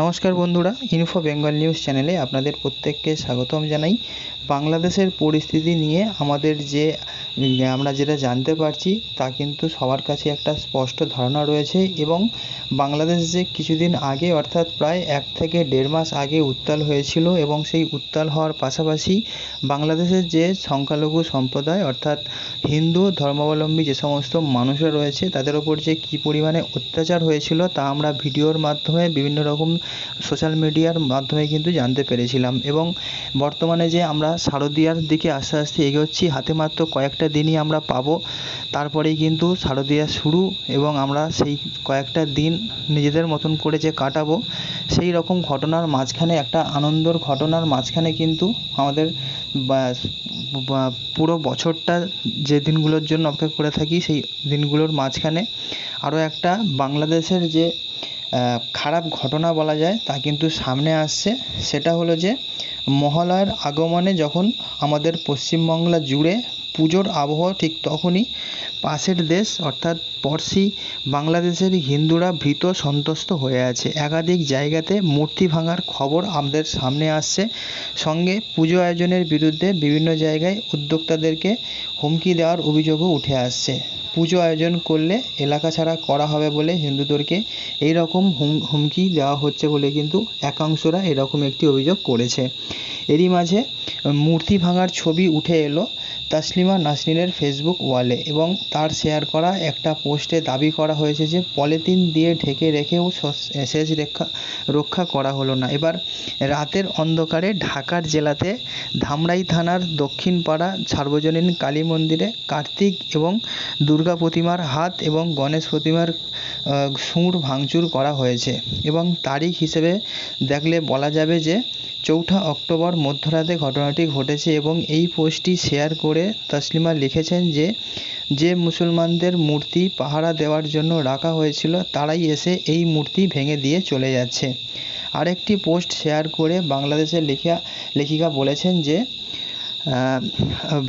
নমস্কার বন্ধুরা info Bengal news চ্যানেলে আপনাদের প্রত্যেককে স্বাগতম জানাই। বাংলাদেশের পরিস্থিতি নিয়ে আমাদের যে আমরা যেটা জানতে পারছি, তা কিন্তু সবার কাছে একটা স্পষ্ট ধারণা রয়েছে এবং বাংলাদেশ যে কিছুদিন আগে, অর্থাৎ প্রায় এক থেকে দেড় মাস আগে উত্তাল হয়েছিল এবং সেই উত্তাল হওয়ার পাশাপাশি বাংলাদেশের যে সংখ্যালঘু সম্প্রদায়, অর্থাৎ হিন্দু ধর্মাবলম্বী যে সমস্ত মানুষরা রয়েছে, তাদের ওপর যে কী পরিমাণে অত্যাচার হয়েছিল, তা আমরা ভিডিওর মাধ্যমে বিভিন্ন রকম সোশ্যাল মিডিয়ার মাধ্যমে কিন্তু জানতে পেরেছিলাম এবং বর্তমানে যে আমরা শারদীয়ার দিকে আস্তে আস্তে এগোচ্ছি, হাতে মাত্র কয়েকটা দিনই আমরা পাবো। তারপরেই কিন্তু শারদীয়া শুরু এবং আমরা সেই কয়েকটা দিন নিজেদের মতন করে যে কাটাবো, সেই রকম ঘটনার মাঝখানে একটা আনন্দর ঘটনার মাঝখানে কিন্তু আমাদের পুরো বছরটা যে দিনগুলোর জন্য অপেক্ষা করে থাকি, সেই দিনগুলোর মাঝখানে আরও একটা বাংলাদেশের যে খারাপ ঘটনা বলা যায়, তা কিন্তু সামনে আসছে। সেটা হলো যে, মহালয়ার আগমনে যখন আমাদের পশ্চিমবাংলা জুড়ে পুজোর আবহাওয়া ঠিক তখনই পাশের দেশ, অর্থাৎ পড়শি বাংলাদেশের হিন্দুরা ভীত সন্ত্রস্ত হয়ে আছে। একাধিক জায়গাতে মূর্তি ভাঙার খবর আমাদের সামনে আসছে। সঙ্গে পুজো আয়োজনের বিরুদ্ধে বিভিন্ন জায়গায় উদ্যোক্তাদেরকে হুমকি দেওয়ার অভিযোগও উঠে আসছে। পুজো আয়োজন করলে এলাকা ছাড়া করা হবে বলে হিন্দুদেরকে এই রকম হুম, হুমকি দেওয়া হচ্ছে বলে কিন্তু একাংশরা এরকম একটি অভিযোগ করেছে। এরই মাঝে মূর্তি ভাঙার ছবি উঠে এলো তাসলিমা নাসরিনের ফেসবুক ওয়ালে এবং তার শেয়ার করা একটা পোস্টে দাবি করা হয়েছে যে পলিথিন দিয়ে ঢেকে রেখেও শেষ রক্ষা রক্ষা করা হলো না। এবার রাতের অন্ধকারে ঢাকার জেলাতে ধামরাই থানার দক্ষিণ পাড়া সার্বজনীন কালী মন্দিরে কার্তিক এবং দুর্গা প্রতিমার হাত এবং গণেশ প্রতিমার সুর ভাঙচুর করা হয়েছে এবং তারিখ হিসেবে দেখলে বলা যাবে যে চৌঠা অক্টোবর মধ্যরাতে ঘটনাটি ঘটেছে এবং এই পোস্টটি শেয়ার করে তসলিমা লিখেছেন যে যে মুসলমানদের মূর্তি পাহারা দেওয়ার জন্য রাখা হয়েছিল তারাই এসে এই মূর্তি ভেঙে দিয়ে চলে যাচ্ছে। আরেকটি পোস্ট শেয়ার করে বাংলাদেশের লেখিকা লেখিকা বলেছেন যে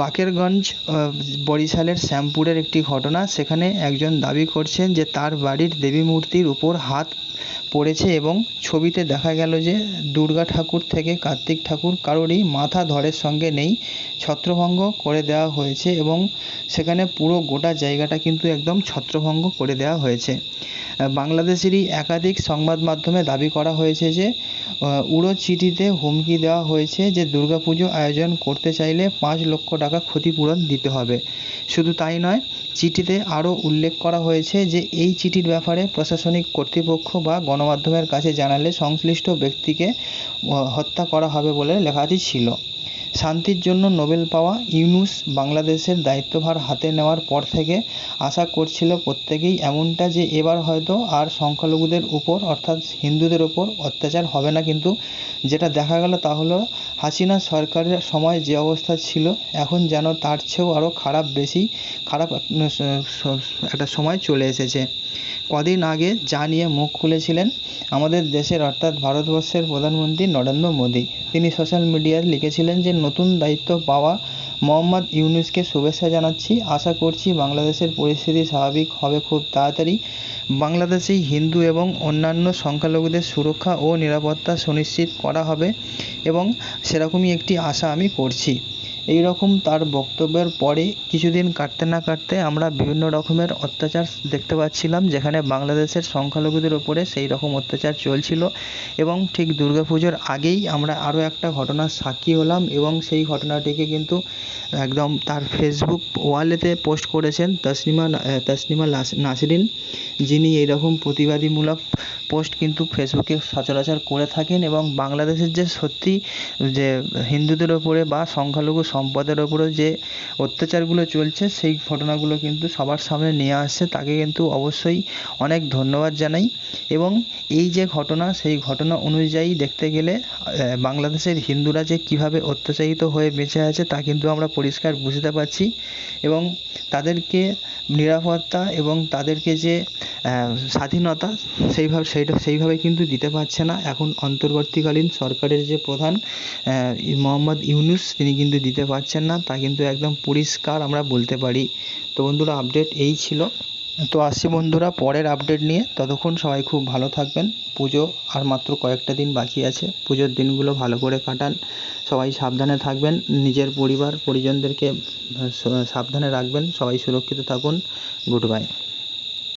বাকেরগঞ্জ বরিশালের শ্যামপুরের একটি ঘটনা। সেখানে একজন দাবি করছেন যে তার বাড়ির দেবী মূর্তির উপর হাত পড়েছে এবং ছবিতে দেখা গেল যে দুর্গা ঠাকুর থেকে কার্তিক ঠাকুর কারোরই মাথা ধরের সঙ্গে নেই, ছত্রভঙ্গ করে দেওয়া হয়েছে এবং সেখানে পুরো গোটা জায়গাটা কিন্তু একদম ছত্রভঙ্গ করে দেওয়া হয়েছে। বাংলাদেশেরই একাধিক সংবাদ মাধ্যমে দাবি করা হয়েছে যে উড়ো চিঠিতে হুমকি দেওয়া হয়েছে যে দুর্গাপুজো আয়োজন করতে চাইলে পাঁচ লক্ষ টাকা ক্ষতিপূরণ দিতে হবে। শুধু তাই নয়, চিঠিতে আরও উল্লেখ করা হয়েছে যে, এই চিঠির ব্যাপারে প্রশাসনিক কর্তৃপক্ষ বা গণমাধ্যমের কাছে জানালে সংশ্লিষ্ট ব্যক্তিকে হত্যা করা হবে বলে লেখাটি ছিল। শান্তির জন্য নোবেল পাওয়া ইউনুস বাংলাদেশের দায়িত্বভার হাতে নেওয়ার পর থেকে আশা করছিল প্রত্যেকেই এমনটা যে এবার হয়তো আর সংখ্যালঘুদের উপর, অর্থাৎ হিন্দুদের ওপর অত্যাচার হবে না। কিন্তু যেটা দেখা গেল তা হলো হাসিনা সরকারের সময় যে অবস্থা ছিল, এখন যেন তার চেয়েও আরও খারাপ, বেশি খারাপ একটা সময় চলে এসেছে। কদিন আগে যা নিয়ে মুখ খুলেছিলেন আমাদের দেশের, অর্থাৎ ভারতবর্ষের প্রধানমন্ত্রী নরেন্দ্র মোদী। তিনি সোশ্যাল মিডিয়ায় লিখেছিলেন যে নতুন দায়িত্ব পাওয়া মোহাম্মদ ইউনুসকে শুভেচ্ছা জানাচ্ছি। আশা করছি বাংলাদেশের পরিস্থিতি স্বাভাবিক হবে খুব তাড়াতাড়ি। বাংলাদেশেই হিন্দু এবং অন্যান্য সংখ্যালঘুদের সুরক্ষা ও নিরাপত্তা সুনিশ্চিত করা হবে এবং সেরকমই একটি আশা আমি করছি। এই রকম তার বক্তব্যের পরে কিছুদিন কাটতে না কাটতে আমরা বিভিন্ন রকমের অত্যাচার দেখতে পাচ্ছিলাম, যেখানে বাংলাদেশের সংখ্যালঘুদের ওপরে সেই রকম অত্যাচার চলছিল এবং ঠিক দুর্গাপুজোর আগেই আমরা আরও একটা ঘটনার সাক্ষী হলাম এবং সেই ঘটনাটিকে কিন্তু একদম তার ফেসবুক ওয়ালেতে পোস্ট করেছেন তসলিমা তসলিমা নাসরিন, যিনি এইরকম প্রতিবাদীমূলক পোস্ট কিন্তু ফেসবুকে সচরাচর করে থাকেন এবং বাংলাদেশের যে সত্যি যে হিন্দুদের ওপরে বা সংখ্যালঘু সম্পদের ওপরে যে অত্যাচারগুলো চলছে, সেই ঘটনাগুলো কিন্তু সবার সামনে নিয়ে আসছে। তাকে কিন্তু অবশ্যই অনেক ধন্যবাদ জানাই। এবং এই যে ঘটনা, সেই ঘটনা অনুযায়ী দেখতে গেলে বাংলাদেশের হিন্দুরা যে কীভাবে অত্যাচারিত হয়ে বেঁচে আছে তা কিন্তু আমরা পরিষ্কার বুঝতে পারছি। এবং তাদেরকে নিরাপত্তা এবং তাদেরকে যে স্বাধীনতা, সেইভাবে সেইটা সেইভাবে কিন্তু দিতে পারছে না। এখন অন্তর্বর্তীকালীন সরকারের যে প্রধান মোহাম্মদ ইউনুস, তিনি কিন্তু দিতে পারছেন না, তা কিন্তু একদম পরিষ্কার আমরা বলতে পারি। তো বন্ধুরা আপডেট এই ছিল। তো আসছি বন্ধুরা, পরের আপডেট নিয়ে। ততক্ষণ সবাই খুব ভালো থাকবেন। পুজো আর মাত্র কয়েকটা দিন বাকি আছে। পুজোর দিনগুলো ভালো করে কাটান। সবাই সাবধানে থাকবেন। নিজের পরিবার, পরিজনদেরকে সাবধানে রাখবেন। সবাই সুরক্ষিত থাকুন। Good bye.